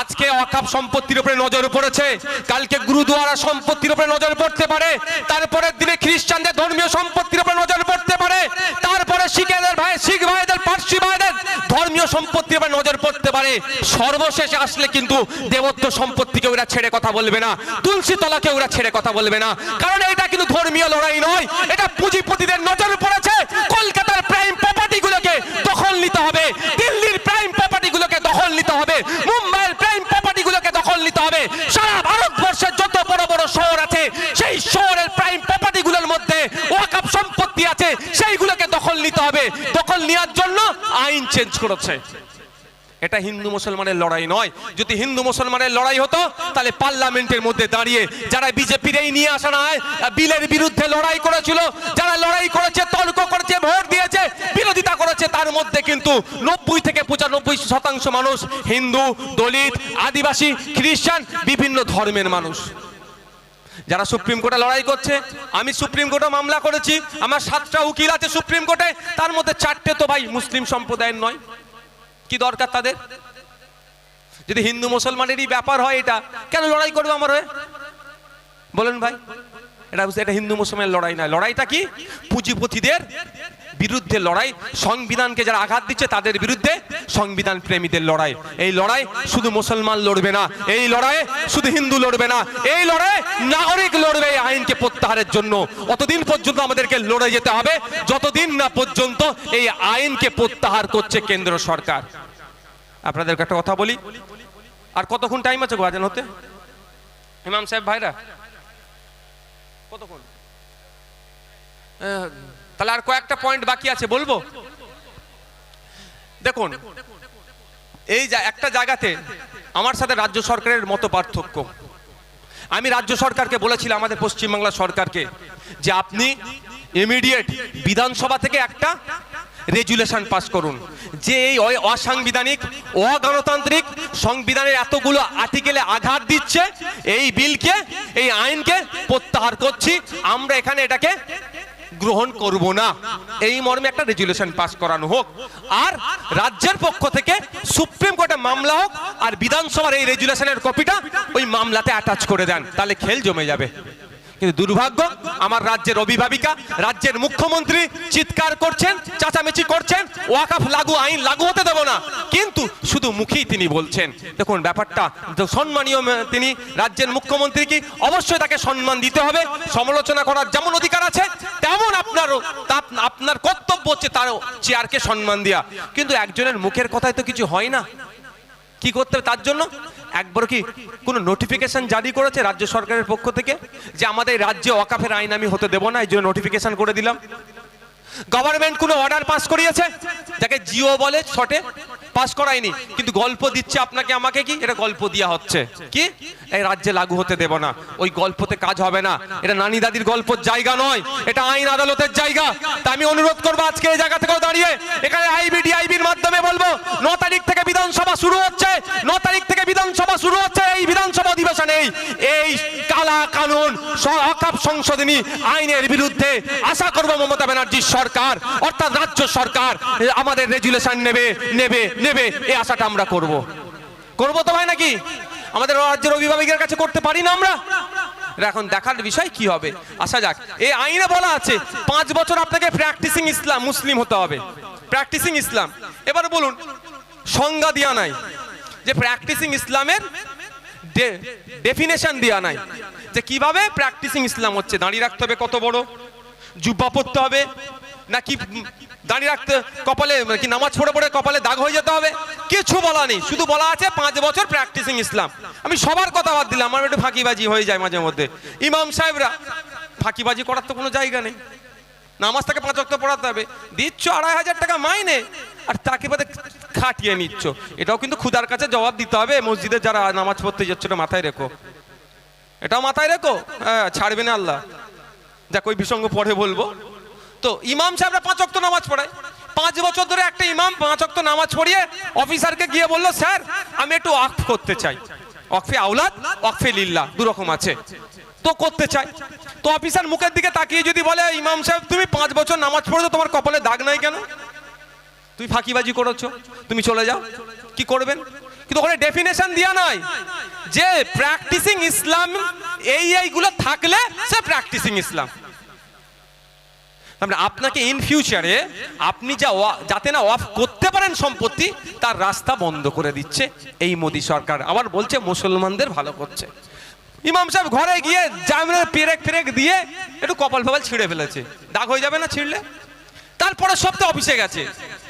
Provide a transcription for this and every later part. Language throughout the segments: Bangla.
আজকে অকাপ সম্পত্তির উপরে নজর পড়েছে। কালকে গুরুদুয়ারা সম্পত্তির উপরে নজর পড়তে পারে। তারপরের দিনে খ্রিস্টানদের ধর্মীয় সম্পত্তির উপরে নজর পড়তে পারে। তারপরে শিখেদের ভাই শিখ ভাইদের, পার্সি ভাইদের ধর্মীয় সম্পত্তির উপরে নজর পড়তে পারে। সর্বশেষে আসলে কিন্তু দেবত্ব সম্পত্তিকে ওরা ছেড়ে কথা বলবে না। তুলসী তলাকে ওরা ছেড়ে কথা বলবে না। কারণ এটা কিন্তু ধর্মীয় লড়াই নয়। এটা পুঁজিপতিদের নজর পড়েছে। কলকাতার প্রাইম প্রপার্টিগুলোকে দখল নিতে হবে। হবে। মুম্বাইয়ের প্রাইম প্রপার্টিগুলোকে দখল নিতে হবে। সারা ভারতবর্ষের যত বড় বড় শহর আছে, সেই শহরের প্রাইম প্রপার্টিগুলোর মধ্যে ওয়াকাপ সম্পত্তি আছে, সেইগুলোকে দখল নিতে হবে। দখল নেওয়ার জন্য আইন চেঞ্জ করেছে। এটা হিন্দু মুসলমানের লড়াই নয়। যদি হিন্দু মুসলমানের লড়াই হতো, তাহলে পার্লামেন্টের মধ্যে দাঁড়িয়ে যারা বিজেপির এই নিয়ে আসা নয় বিলের বিরুদ্ধে লড়াই করেছিল, যারা লড়াই করেছে, তর্ক করেছে, ভোট দিয়েছে, বিরোধিতা করেছে, তার মধ্যে কিন্তু নব্বই থেকে পঁচানব্বই শতাংশ মানুষ হিন্দু, দলিত, আদিবাসী, খ্রিস্টান, বিভিন্ন ধর্মের মানুষ। যারা সুপ্রিম কোর্টে লড়াই করছে, আমি সুপ্রিম কোর্টে মামলা করেছি, আমার সাতটা উকিল আছে সুপ্রিম কোর্টে, তার মধ্যে চারটে তো ভাই মুসলিম সম্প্রদায়ের নয়। কি দরকার তাদের? যদি হিন্দু মুসলমানেরই ব্যাপার হয় এটা, কেন লড়াই করবে আমার হয়ে? বলেন ভাই, এটা এটা হিন্দু মুসলমানের লড়াই নয়। লড়াইটা কি? পুঁজিপতিদের বিরুদ্ধে লড়াই, সংবিধানকে যারা আঘাত দিচ্ছে তাদের বিরুদ্ধে সংবিধান প্রেমীদের লড়াই। এই লড়াই শুধু মুসলমান লড়বে না, এই লড়াই শুধু হিন্দু লড়বে না, এই লড়াই নাগরিক লড়বে এই আইনকে প্রত্যাহারের জন্য। অতদিন পর্যন্ত আমাদেরকে লড়ে যেতে হবে, যতদিন না পর্যন্ত এই আইনকে প্রত্যাহার করছে কেন্দ্র সরকার। আপনাদেরকে একটা কথা বলি, আর কতক্ষণ টাইম আছে গো আজান হতে? ইমাম সাহেব ভাইরা, কতক্ষণ? তাহলে আর কয়েকটা পয়েন্ট বাকি আছে, বলব? দেখুন, এই একটা জায়গাতে আমার সাথে রাজ্য সরকারের মতো পার্থক্য। আমি রাজ্য সরকারকে বলেছিলাম, আমাদের পশ্চিমবাংলা সরকারকে, যে আপনি ইমিডিয়েট বিধানসভা থেকে একটা রেজুলেশন পাস করুন। যে এই অসাংবিধানিক, অগণতান্ত্রিক সংবিধানের এতগুলো আর্টিকেলে আঘাত দিচ্ছে, এই বিলকে, এই আইনকে প্রত্যাহার করছি, আমরা এখানে এটাকে গ্রহণ করব না। এই মর্মে একটা রেজুলেশন পাস করানো হোক। আর রাজ্যের পক্ষ থেকে সুপ্রিম কোর্টে মামলা হোক, আর বিধানসভার এই রেজুলেশনের কপিটা ওই মামলাতে অ্যাটাচ করে দেন। তাহলে খেল জমে যাবে। কিন্তু দুর্ভাগ্য, আমার রাজ্যের অভিভাবিকা, রাজ্যের মুখ্যমন্ত্রী চিৎকার করছেন, চাচামেচি করছেন, ওয়াকাফ লাগু, আইন লাগু হতে দেব না। কিন্তু শুধু মুখেই তিনি বলছেন। দেখুন, ব্যাপারটা সম্মানীয় তিনি রাজ্যের মুখ্যমন্ত্রী কি? অবশ্যই তাকে সম্মান দিতে হবে। সমালোচনা করার যেমন অধিকার আছে, তেমন আপনারও আপনার কর্তব্য হচ্ছে তার চেয়ারকে সম্মান দেওয়া কিন্তু একজনের মুখের কথায় তো কিছু হয় না। কি করতে হবে তার জন্য? একবার কি কোনো নোটিফিকেশন জারি করেছে রাজ্য সরকারের পক্ষ থেকে যে আমাদের রাজ্যে অকাফের আইন আমি হতে দেবো না? এই জন্য নোটিফিকেশন করে দিলাম। গভর্নমেন্ট কোনো অর্ডার পাস করিয়েছে? যাকে জিও বলে শর্টে পাস করায়নি, কিন্তু গল্প দিচ্ছে আপনাকে আমাকে কি? এটা গল্প দেওয়া হচ্ছে। কি? এই রাজ্যে লাগু হতে দেব না। ওই গল্পতে কাজ হবে না। এটা নানি দাদির গল্পের জায়গা নয়। এটা আইন আদালতের জায়গা। তা আমি অনুরোধ করব আজকে এই জায়গা থেকেও দাঁড়িয়ে। এখানে আইবিডি, আইবির মাধ্যমে বলব, ন তারিখ থেকে বিধানসভা শুরু হচ্ছে। ন তারিখ থেকে বিধানসভা শুরু হচ্ছে। এই বিধানসভা অধিবেশনে এই কালা কানুন অকাপ সংশোধনী আইনের বিরুদ্ধে আশা করব মমতা ব্যানার্জির সরকার, অর্থাৎ রাজ্য সরকার, আমাদের রেজুলেশন নেবে নেবে নেবে এই আশাটা আমরা করব। করব তো ভাই নাকি? আমাদের রাজ্যের অভিভাবকের কাছে করতে পারি না আমরা? এখন দেখার বিষয় কি হবে? আসা যাক। এই আইনে বলা আছে, পাঁচ বছর আপনাকে প্র্যাকটিসিং ইসলাম, মুসলিম হতে হবে। প্র্যাকটিসিং ইসলাম। এবার বলুন, সংজ্ঞা দেওয়া নাই। যে প্র্যাকটিসিং ইসলামের ডেফিনেশন দেওয়া নাই। যে কীভাবে প্র্যাকটিসিং ইসলাম হচ্ছে? দাঁড়িয়ে রাখতে হবে কত বড়? জুব্বা পড়তে হবে? নাকি দাঁড়িয়ে রাখতে কপালে, কি নামাজ পড়ে পড়ে কপালে দাগ হয়ে যেতে হবে? কিছু বলা নেই, শুধু বলা আছে পাঁচ বছর প্র্যাকটিসিং ইসলাম। আমি সবার কথা বাদ দিলাম, আমার একটু ফাঁকিবাজি হয়ে যায় মাঝে মধ্যে। ইমাম সাহেবরা, ফাঁকিবাজি করার তো কোনো জায়গা নেই। নামাজ তাকে পাঁচ অক্ট পড়াতে হবে। দিচ্ছ আড়াই হাজার টাকা মাইনে, আর তাকে বাদে খাটিয়ে নিচ্ছ। এটাও কিন্তু খুদার কাছে জবাব দিতে হবে, মসজিদে যারা নামাজ পড়তে যাচ্ছে ওটা মাথায় রেখো। এটাও মাথায় রেখো? হ্যাঁ ছাড়বে না আল্লাহ। যাক, ওই বিসঙ্গ পরে বলব। তো ইমাম সাহেবরা পাঁচ অক্ত নামাজ পড়ায়। পাঁচ বছর ধরে একটা ইমাম পাঁচ অক্ত নামাজ পড়িয়ে অফিসারকে গিয়ে বলল, স্যার, আমি একটু অক্ফ করতে চাই। অকফে আউলাদ অকফে লিল্লা দু রকম আছে। তো করতে চাই তো অফিসার মুখের দিকে তাকিয়ে যদি বলে, ইমাম সাহেব, তুমি পাঁচ বছর নামাজ পড়েছো, তোমার কপালে দাগ নাই কেন? তুমি ফাঁকিবাজি করেছ, তুমি চলে যাও। কি করবেন? কিন্তু ওখানে ডেফিনেশন দেওয়া নাই যে প্র্যাকটিসিং ইসলাম এই এইগুলো থাকলে সে প্র্যাকটিসিং ইসলাম তারপরে আপনাকে ইন ফিউচারে আপনি যা যাতে না অফ করতে পারেন সম্পত্তি, তার রাস্তা বন্ধ করে দিচ্ছে এই মোদি সরকার। আবার বলছে, মুসলমানদের ভালো করছে। ইমাম সাহেব ঘরে গিয়ে জামিনের পেরেক ফেরেক দিয়ে একটু কপাল ফপাল ছিঁড়ে ফেলেছে। দাগ হয়ে যাবে না ছিঁড়লে? তারপরে সপ্তাহে অফিসে গেছে।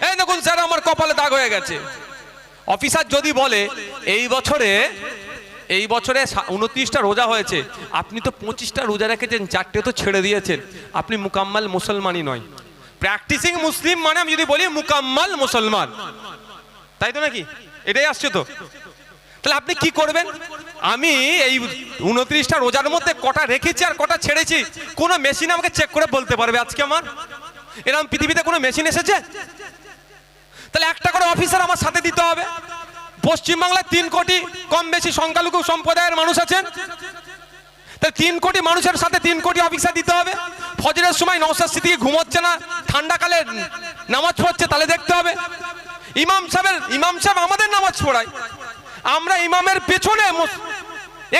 এই দেখুন স্যার, আমার কপালে দাগ হয়ে গেছে। অফিসার যদি বলে, এই বছরে এই বছরে উনত্রিশটা রোজা হয়েছে। আপনি তো পঁচিশটা রোজা রেখেছেন, চারটে তো ছেড়ে দিয়েছেন। আপনি মুকাম্মাল মুসলমানই নয়। প্র্যাকটিসিং মুসলিম মানে আমি যদি বলি মুকাম্মাল মুসলমান। তাই তো নাকি? এটাই আসছে তো। তাহলে আপনি কি করবেন? আমি এই উনত্রিশটা রোজার মধ্যে কটা রেখেছি আর কটা ছেড়েছি, কোনো মেশিন আমাকে চেক করে বলতে পারবে আজকে আমার? এরকম পৃথিবীতে কোনো মেশিন এসেছে? তাহলে একটা করে অফিসার আমার সাথে দিতে হবে। পশ্চিমবাংলায় তিন কোটি কম বেশি সংখ্যালঘু সম্প্রদায়ের মানুষ আছেন। তাহলে তিন কোটি মানুষের সাথে তিন কোটি অফিসার দিতে হবে। ফজরের সময় নৌসার স্মৃতি ঘুমোচ্ছে না, ঠান্ডাকালে নামাজ পড়ছে, তাহলে দেখতে হবে। ইমাম সাহেবের, ইমাম সাহেব আমাদের নামাজ পড়ায়। আমরা ইমামের পেছনে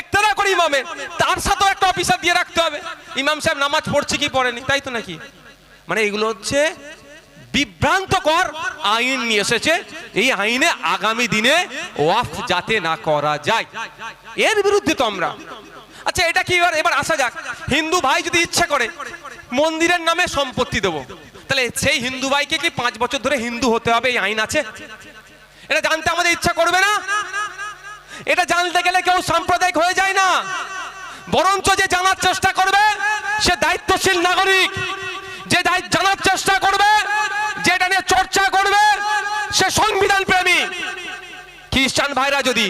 একতারা করি ইমামের। তার সাথেও একটা অফিসার দিয়ে রাখতে হবে। ইমাম সাহেব নামাজ পড়ছে কি পড়েনি, তাই তো নাকি? মানে এগুলো হচ্ছে বিভ্রান্তকর আইন নিয়ে এসেছে। এই আইনে আগামী দিনে ওয়াফ যাতে না করা যায়। এর বিরুদ্ধে তো আমরা। আচ্ছা এটা কি এবার এবার আসা যাক। হিন্দু ভাই যদি ইচ্ছা করে, মন্দিরের নামে সম্পত্তি দেবো। তাহলে সেই হিন্দু ভাইকে কি পাঁচ বছর ধরে হিন্দু হতে হবে? এই আইন আছে। এটা জানতে আমাদের ইচ্ছা করবে না? এটা জানতে গেলে কেউ সাম্প্রদায়িক হয়ে যায় না। বরঞ্চ যে জানার চেষ্টা করবে, সে দায়িত্বশীল নাগরিক। যে জানার চেষ্টা করবে, যেটা নিয়ে চর্চা করবে, সে সংবিধান প্রেমী। খ্রিস্টান ভাইরা যদি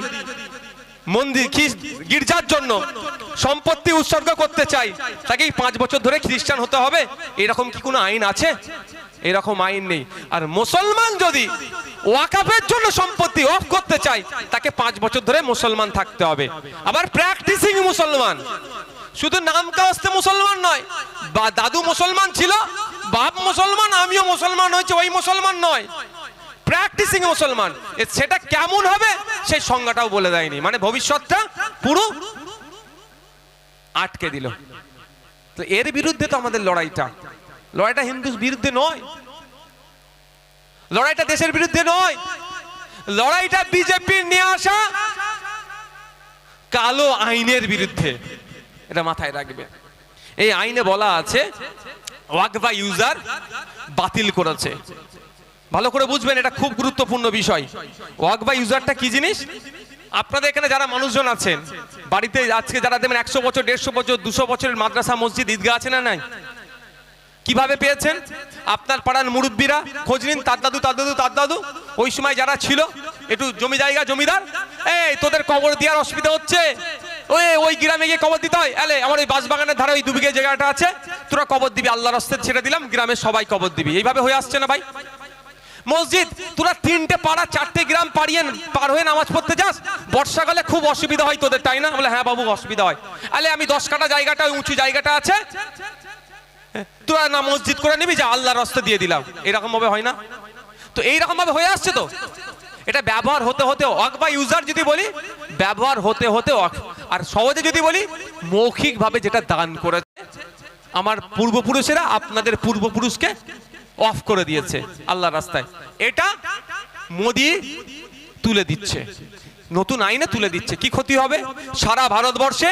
মন্দির গির্জার জন্য সম্পত্তি উৎসর্গ করতে চাই তাকে পাঁচ বছর ধরে খ্রিস্টান হতে হবে? এরকম কি কোনো আইন আছে? এরকম আইন নেই। আর মুসলমান যদি ওয়াকাফের জন্য সম্পত্তি অফ করতে চাই তাকে পাঁচ বছর ধরে মুসলমান থাকতে হবে। আবার প্র্যাকটিসিং মুসলমান। শুধু নাম কাস্তে মুসলমান নয়, বা দাদু মুসলমান ছিল, বাপ মুসলমান, আমিও মুসলমান হয়েছে, ওই মুসলমান নয়। প্র্যাকটিসিং মুসলমান। সেটা কেমন হবে, সেই সংজ্ঞাটাও বলে দেয়নি। মানে ভবিষ্যৎটা পুরো আটকে দিল। তো এর বিরুদ্ধে তো আমাদের লড়াইটা। লড়াইটা হিন্দুর বিরুদ্ধে নয়। লড়াইটা দেশের বিরুদ্ধে নয়। লড়াইটা বিজেপির নিয়ে আসা কালো আইনের বিরুদ্ধে। এটা মাথায় রাখবে। এই আইনে বলা আছে ওয়াকবা ইউজার বাতিল করেছে। ভালো করে বুঝবেন, এটা খুব গুরুত্বপূর্ণ বিষয়। ওয়াকবা ইউজারটা কি জিনিস? আপনাদের এখানে যারা মানুষজন আছেন, বাড়িতে আজকে যারা দেবেন একশো বছর, দেড়শো বছর, দুশো বছরের মাদ্রাসা, মসজিদ, ঈদগাহ আছে না নাই? কীভাবে পেয়েছেন? আপনার পাড়ার মুরব্বীরা, খোঁজ নিন, তার দাদু তার দাদু তার দাদু। ওই সময় যারা ছিল, একটু জমি জায়গা, জমিদার, এই তোদের কবর দেওয়ার অসুবিধা হচ্ছে। ওই ওই গ্রামে গিয়ে কবর দিতে হয়। এলে, আমার ওই বাঁশবাগানের ধারে ওই দুবিঘে জায়গাটা আছে। তোরা কবর দিবি, আল্লাহর রাস্তায় ছেড়ে দিলাম, গ্রামের সবাই কবর দিবি। এইভাবে হয়ে আসছে না ভাই? মসজিদ, তোরা তিনটে পাড়া, চারটে গ্রাম পাড়িয়ে পার হয়ে নামাজ পড়তে যাস? বর্ষাকালে খুব অসুবিধা হয় তোদের, তাই না? বলে হ্যাঁ বাবু, অসুবিধা হয়। আলে আমি দশ কাটা জায়গাটা, ওই উঁচু জায়গাটা আছে। তোরা না মসজিদ করে নিবি, যে আল্লাহর রাস্তা দিয়ে দিলাম। এরকম ভাবে হয় না? তো এইরকম ভাবে হয়ে আসছে তো? এটা ব্যবহার হতে হতে অক বা ইউজার যদি বলি, ব্যবহার হতে হতে অক আর সহজে যদি বলি মৌখিক ভাবে যেটা দান করেছে, আমার পূর্বপুরুষেরা আপনাদের পূর্বপুরুষকে অফ করে দিয়েছে আল্লাহ রাস্তায়। এটা মোদি তুলে দিচ্ছে, নতুন আইনে তুলে দিচ্ছে। কি ক্ষতি হবে? সারা ভারতবর্ষে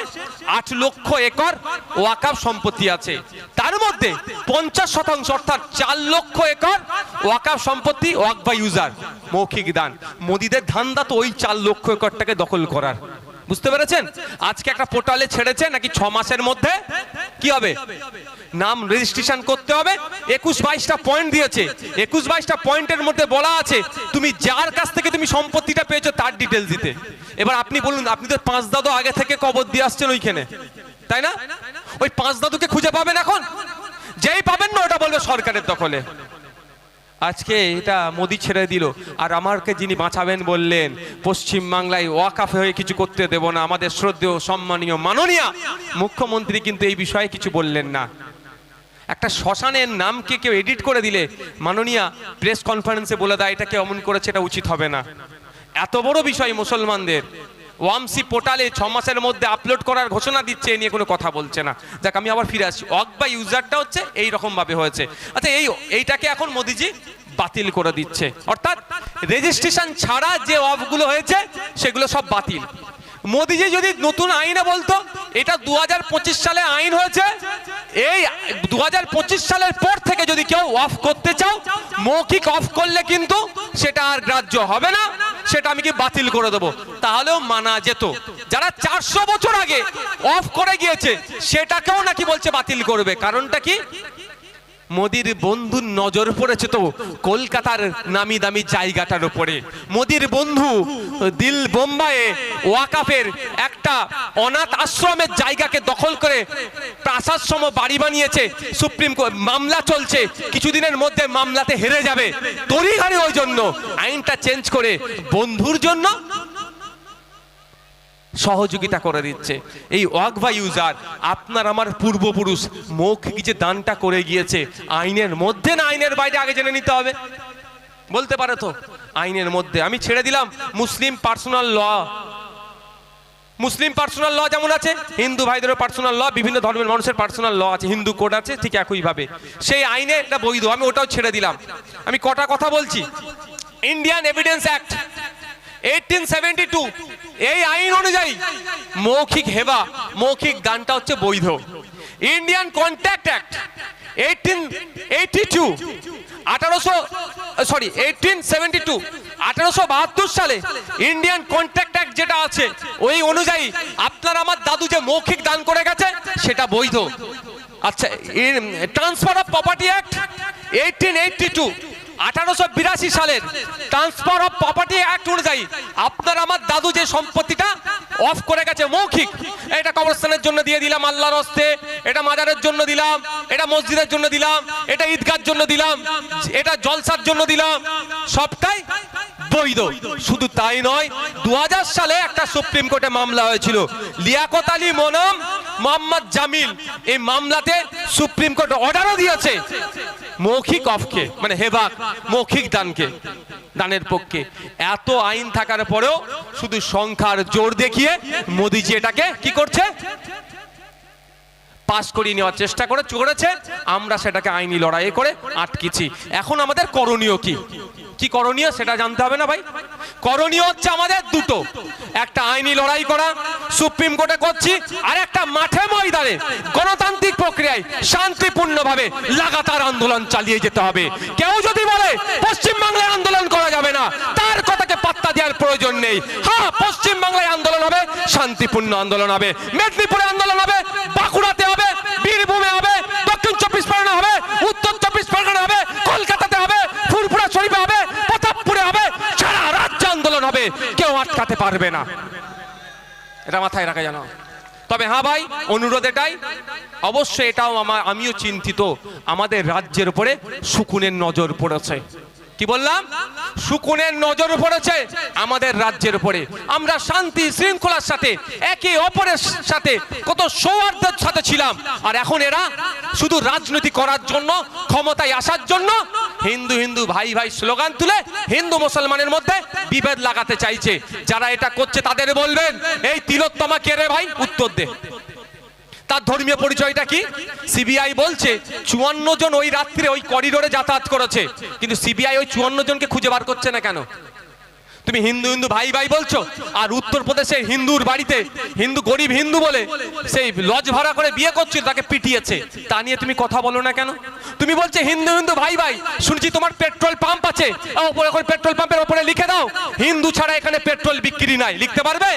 আট লক্ষ একর ওয়াকাফ সম্পত্তি আছে। তার মধ্যে পঞ্চাশ শতাংশ অর্থাৎ চার লক্ষ একর ওয়াকাফ সম্পত্তি ওয়াক বা ইউজার মৌখিক দান। মোদিদের ধান্দা তো ওই চার লক্ষ একরটাকে দখল করার। বুঝতে পেরেছেন? আজকে একটা পোর্টালে ছেড়েছে নাকি ছ মাসের মধ্যে? কি হবে? নাম রেজিস্ট্রেশন করতে হবে। একুশ বাইশটা পয়েন্ট দিয়েছে। একুশ বাইশটা পয়েন্টের মধ্যে বলা আছে, তুমি যার কাছ থেকে তুমি সম্পত্তিটা পেয়েছ তার ডিটেলস দিতে। এবার আপনি বলুন, আপনি তো পাঁচ দাদু আগে থেকে কবর দিয়ে আসছেন ওইখানে। তাই না? ওই পাঁচ দাদুকে খুঁজে পাবেন এখন? যেই পাবেন না, ওটা বলবে সরকারের দখলে। আজকে এটা মোদি ছেড়ে দিল। আর আমাকে যিনি বাঁচাবেন বললেন, পশ্চিম বাংলায় ওয়াকাফে হয়ে কিছু করতে দেব না, আমাদের শ্রদ্ধেয়, সম্মানীয়, মাননীয় মুখ্যমন্ত্রী কিন্তু এই বিষয়ে কিছু বললেন না। একটা শ্মশানের নামকে কেউ এডিট করে দিলে, মাননীয়া প্রেস কনফারেন্সে বলে দেয় এটাকে অমন করেছে, এটা উচিত হবে না। এত বড় বিষয় মুসলমানদের। ওয়ামসি পোর্টালে ছ মাসের মধ্যে আপলোড করার ঘোষণা দিচ্ছে, এ নিয়ে কোনো কথা বলছে না। যাক, আমি আবার ফিরে আসছি। অক বা ইউজারটা হচ্ছে এই রকমভাবে হয়েছে। আচ্ছা এই এইটাকে এখন মোদিজি বাতিল করে দিচ্ছে। অর্থাৎ রেজিস্ট্রেশন ছাড়া যে অফগুলো হয়েছে, সেগুলো সব বাতিল। মোদিজি যদি নতুন আইনে বলতো, এটা দু হাজার পঁচিশ সালে আইন হয়েছে। এই দু হাজার পঁচিশ সালের পর থেকে যদি কেউ অফ করতে চাও, মৌখিক অফ করলে কিন্তু সেটা আর গ্রাহ্য হবে না, সেটা আমি কি বাতিল করে দেবো? তাহলেও মানা যেত। যারা চারশো বছর আগে অফ করে গিয়েছে, সেটাকেও নাকি বলছে বাতিল করবে। কারণটা কি? মোদির বন্ধুর নজর পড়েছে তো কলকাতার নামি দামি জায়গাটার উপরে। মোদির বন্ধু দিল বোম্বাইয়ে ওয়াকাফের একটা অনাথ আশ্রমের জায়গাকে দখল করে প্রাসাদ সম বাড়ি বানিয়েছে, সুপ্রিম কোর্ট মামলা চলছে, কিছুদিনের মধ্যে মামলাতে হেরে যাবে। তড়িঘড়ি ওই জন্য। আইনটা চেঞ্জ করে বন্ধুর জন্য সহযোগিতা করে দিচ্ছে। এই ওয়াকভা ইউজার, আপনার আমার পূর্বপুরুষ মৌখিক যে দানটা করে গিয়েছে, আইনের মধ্যে না আইনের বাইরে আগে জেনে নিতে হবে? বলতে পারে তো? আইনের মধ্যে। আমি ছেড়ে দিলাম, মুসলিম পার্সোনাল ল। মুসলিম পার্সোনাল ল যেমন আছে, হিন্দু ভাইদেরও পার্সোনাল ল, বিভিন্ন ধর্মের মানুষের পার্সোনাল ল আছে, হিন্দু কোড আছে, ঠিক একইভাবে। সেই আইনে এটা বৈধ, আমি ওটাও ছেড়ে দিলাম। আমি কটা কথা বলছি। Indian evidence act eighteen seventy two এই আইন অনুযায়ী মৌখিক হেবা, মৌখিক দানটা হচ্ছে বৈধ। Indian contract act eighteen eighty two আঠারোশো সরি এইটিন সেভেন্টি টু আঠারোশো বাহাত্তর সালে ইন্ডিয়ান কন্ট্রাক্ট অ্যাক্ট যেটা আছে, ওই অনুযায়ী আপনার আমার দাদু যে মৌখিক দান করে গেছে, সেটা বৈধ। আচ্ছা transfer of property act eighteen eighty two আঠারোশো বিরাশি সালের ট্রান্সফার অফ প্রপার্টি অ্যাক্ট অনুযায়ী আপনার আমার দাদু যে সম্পত্তিটা অফ করে গেছে মৌখিক, এটা কবরস্থানের জন্য দিয়ে দিলাম, আল্লাহর হস্তে, এটা মাজারের জন্য দিলাম, এটা মসজিদের জন্য দিলাম, এটা ঈদগার জন্য দিলাম, এটা জলসার জন্য দিলাম, সবটাই বৈধ। শুধু তাই নয় দু সালে একটা সুপ্রিম কোর্টে মামলা হয়েছিল। লিয়াকত আলী মনম, মোহাম্মদ জামিল, এই মামলাতে সুপ্রিম কোর্ট অর্ডারও দিয়েছে। মৌখিক অফকে মানে হেবাক, মৌখিক দানকে, দানের পক্ষে। এত আইন থাকার পরেও শুধু সংখ্যার জোর দেখিয়ে মোদিজি এটাকে কি করছে? পাস করিয়ে নেওয়ার চেষ্টা করে করেছে আমরা সেটাকে আইনি লড়াই করে আটকেছি। এখন আমাদের করণীয় কি? কি করণীয় সেটা জানতে হবে না ভাই? করণীয় হচ্ছে আমাদের দুটো। একটা আইনি লড়াই করা, সুপ্রিম কোর্টে করছি, আর একটা মাঠে ময়দানে গণতান্ত্রিক প্রক্রিয়ায় শান্তিপূর্ণভাবে লাগাতার আন্দোলন চালিয়ে যেতে হবে। কেউ যদি বলে পশ্চিম বাংলায় আন্দোলন করা যাবে না, তার কথাকে পাত্তা দেওয়ার প্রয়োজন নেই। হ্যাঁ পশ্চিম বাংলায় আন্দোলন হবে, শান্তিপূর্ণ আন্দোলন হবে। মেদিনীপুরে আন্দোলন হবে বাঁকুড়াতে হবে বীরভূমে হবে দক্ষিণ চব্বিশ পরগনা হবে উত্তর চব্বিশ পরগনা হবে কলকাতাতে হবে ফুরফুরা শরীফে হবে প্রতাপপুরে হবে সারা রাজ্য আন্দোলন হবে কেউ আটকাতে পারবে না। এটা মাথায় রাখা জানো তবে হ্যাঁ ভাই, অনুরোধ এটাই। অবশ্যই এটাও আমার আমিও চিন্তিত। আমাদের রাজ্যের উপরে সুকুনের নজর পড়েছে। কি বললাম? শুকুনের নজর পড়েছে আমাদের রাজ্যের উপরে। আমরা শান্তি শৃঙ্খলার সাথে, একে অপরের সাথে কত সৌহার্দ্যের সাথে ছিলাম। আর এখন এরা শুধু রাজনীতি করার জন্য, ক্ষমতায় আসার জন্য হিন্দু হিন্দু ভাই ভাই স্লোগান তুলে হিন্দু মুসলমানের মধ্যে বিভেদ লাগাতে চাইছে। যারা এটা করছে তাদের বলবেন, এই তিলোত্তমা কে রে ভাই? উত্তর দে। তার ধর্মীয় পরিচয়টা কি? সিবিআই বলছে, চুয়ান্ন জন ওই রাত্রে ওই করিডোরে যাতায়াত করেছে। কিন্তু সিবিআই ওই চুয়ান্ন জনকে খুঁজে বার করছে না কেন? তুমি হিন্দু হিন্দু ভাই ভাই বলছো? আর উত্তরপ্রদেশে হিন্দুর বাড়িতে হিন্দু গরিব হিন্দু বলে সেই লজ ভাড়া করে বিয়ে করছিল তাকে পিটিয়েছে। তা নিয়ে তুমি কথা বলো না কেন? তুমি বলছে হিন্দু হিন্দু ভাই ভাই, শুনছি তোমার পেট্রোল পাম্প আছে। ওপরে ওপরে পেট্রোল পাম্পের ওপরে লিখে দাও, হিন্দু ছাড়া এখানে পেট্রোল বিক্রি নাই। লিখতে পারবে?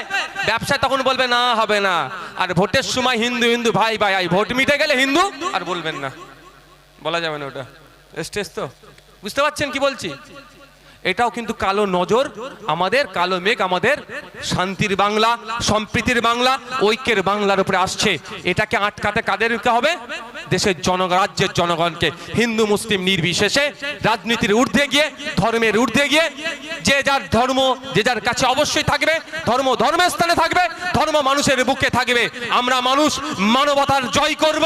ব্যবসায় তখন বলবে, না, হবে না। আর ভোটের সময় হিন্দু হিন্দু ভাই ভাই ভোট মিটে গেলে হিন্দু আর বলবেন না। বলা যাবে না ওটা। স্টেজ তো? বুঝতে পারছেন কি বলছি? এটাও কিন্তু কালো নজর, আমাদের কালো মেঘ, আমাদের শান্তির বাংলা, সম্প্রীতির বাংলা, ঐক্যের বাংলার উপরে আসছে। এটাকে আটকাতে কাদেরকে হবে? দেশের জন রাজ্যের জনগণকে। হিন্দু, মুসলিম নির্বিশেষে রাজনীতির ঊর্ধ্বে গিয়ে, ধর্মের ঊর্ধ্বে গিয়ে, যে যার ধর্ম, যে যার কাছে অবশ্যই থাকবে, ধর্ম ধর্মের স্থানে থাকবে, ধর্ম মানুষের বুকে থাকবে। আমরা মানুষ মানবতার জয় করব,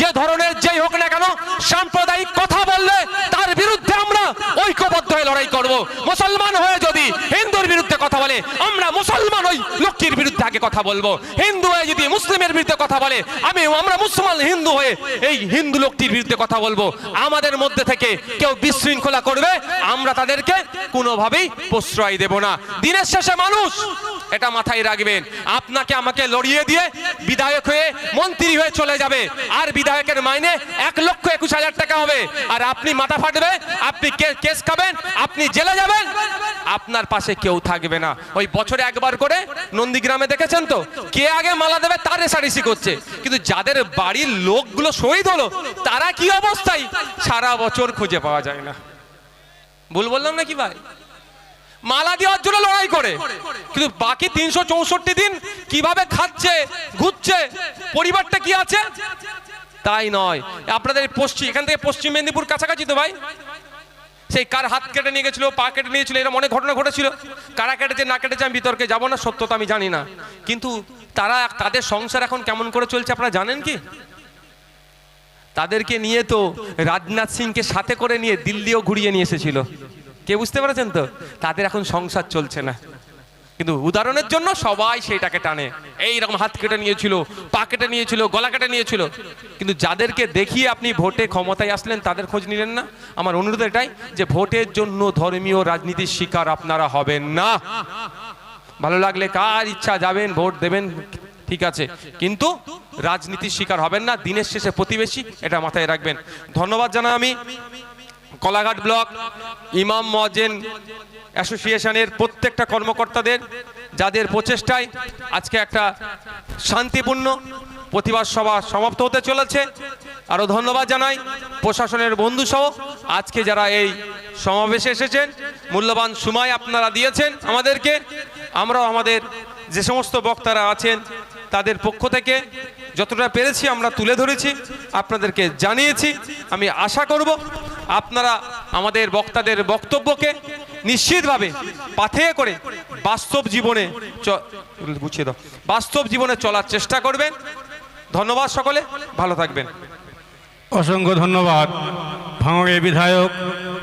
যে ধরনের যেই হোক না কেন, সাম্প্রদায়িক কথা বললে তার বিরুদ্ধে আমরা ঐক্যবদ্ধ হয়ে লড়াই করব। মুসলমান হয়ে যদি হিন্দুর বিরুদ্ধে কথা বলে, আমরা মুসলমান ওই লক্ষ্মীর বিরুদ্ধে আগে কথা বলব। হিন্দু হয়ে যদি মুসলিমের বিরুদ্ধে কথা বলে আমি আমরা মুসলমান হিন্দু হয়ে এই হিন্দু লোকটির বিরুদ্ধে কথা বলব। আমাদের মধ্যে থেকে কেউ বিশৃঙ্খলা করবে, আমরা তাদেরকে কোনোভাবেই প্রশ্রয় দেব না। দিনের শেষে মানুষ এটা মাথায় রাখবেন, আপনাকে আমাকে লড়িয়ে দিয়ে বিধায়ক হয়ে, মন্ত্রী হয়ে চলে যাবে। আর বিধায়কের মাইনে এক লক্ষ একুশ হাজার টাকা হবে। আর আপনি মাথা ফাটবে, আপনি কেস খাবেন, আপনি জেলে যাবেন, আপনার পাশে কেউ থাকবে না। ওই বছরে একবার করে নন্দীগ্রামে দেখেছেন তো? কে আগে মালা দেবে তার রেসারেসি করছে। কিন্তু যাদের বাড়ির লোকগুলো শহীদ হলো, তারা কি অবস্থায় সারা বছর খুঁজে পাওয়া যায় না। ভুল বললাম না কি ভাই? মালা দেওয়ার জন্য লড়াই করে। কিন্তু বাকি তিনশো চৌষট্টি দিন কীভাবে খাচ্ছে, ঘুরছে, পরিবারটা কি আছে? তাই নয়। আপনাদের পশ্চিম এখান থেকে পশ্চিম মেদিনীপুর কাছাকাছি তো ভাই? সেই কার হাত কেটে নিয়ে গেছিল, পা কেটে নিয়েছিল এরকম অনেক ঘটনা ঘটেছিল। কারা কেটেছে, না কেটেছে আমি বিতর্কে যাব না সত্যতা আমি জানি না। কিন্তু তারা, তাদের সংসার এখন কেমন করে চলছে আপনারা জানেন কি? তাদেরকে নিয়ে তো রাজনাথ সিংকে সাথে করে নিয়ে দিল্লিও ঘুরিয়ে নিয়ে এসেছিল। কে বুঝতে পেরেছেন তো? তাদের এখন সংসার চলছে না। কিন্তু উদাহরণের জন্য সবাই সেইটাকে টানে। এই রকম হাত কেটে নিয়েছিল, পা কেটে নিয়েছিল, গলা কেটে নিয়েছিল। কিন্তু যাদেরকে দেখিয়ে আপনি ভোটে ক্ষমতায় আসলেন, তাদের খোঁজ নিলেন না? আমার অনুরোধ এটাই যে ভোটের জন্য ধর্মীয় রাজনীতির শিকার আপনারা হবেন না। ভালো লাগলে কার ইচ্ছা যাবেন, ভোট দেবেন, ঠিক আছে। কিন্তু রাজনীতির শিকার হবেন না, দিনের শেষে প্রতিবেশী, এটা মাথায় রাখবেন। ধন্যবাদ জানাই আমি। কলাঘাট ব্লক, ইমাম মজেন অ্যাসোসিয়েশনের প্রত্যেকটা কর্মকর্তাদের, যাদের প্রচেষ্টায় আজকে একটা শান্তিপূর্ণ প্রতিবাদ সভা সমাপ্ত হতে চলেছে। আরও ধন্যবাদ জানাই প্রশাসনের বন্ধু সহ আজকে যারা এই সমাবেশে এসেছেন, মূল্যবান সময় আপনারা দিয়েছেন আমাদেরকে। আমরাও আমাদের যে সমস্ত বক্তারা আছেন, তাদের পক্ষ থেকে যতটা পেরেছি আমরা তুলে ধরেছি, আপনাদেরকে জানিয়েছি। আমি আশা করব আপনারা আমাদের বক্তাদের বক্তব্যকে নিশ্চিতভাবে পাথেয়ে করে বাস্তব জীবনে বুঝিয়ে দাও। বাস্তব জীবনে চলার চেষ্টা করবেন। ধন্যবাদ সকলে। ভালো থাকবেন। অসংখ্য ধন্যবাদ। ভাঙড়ে বিধায়ক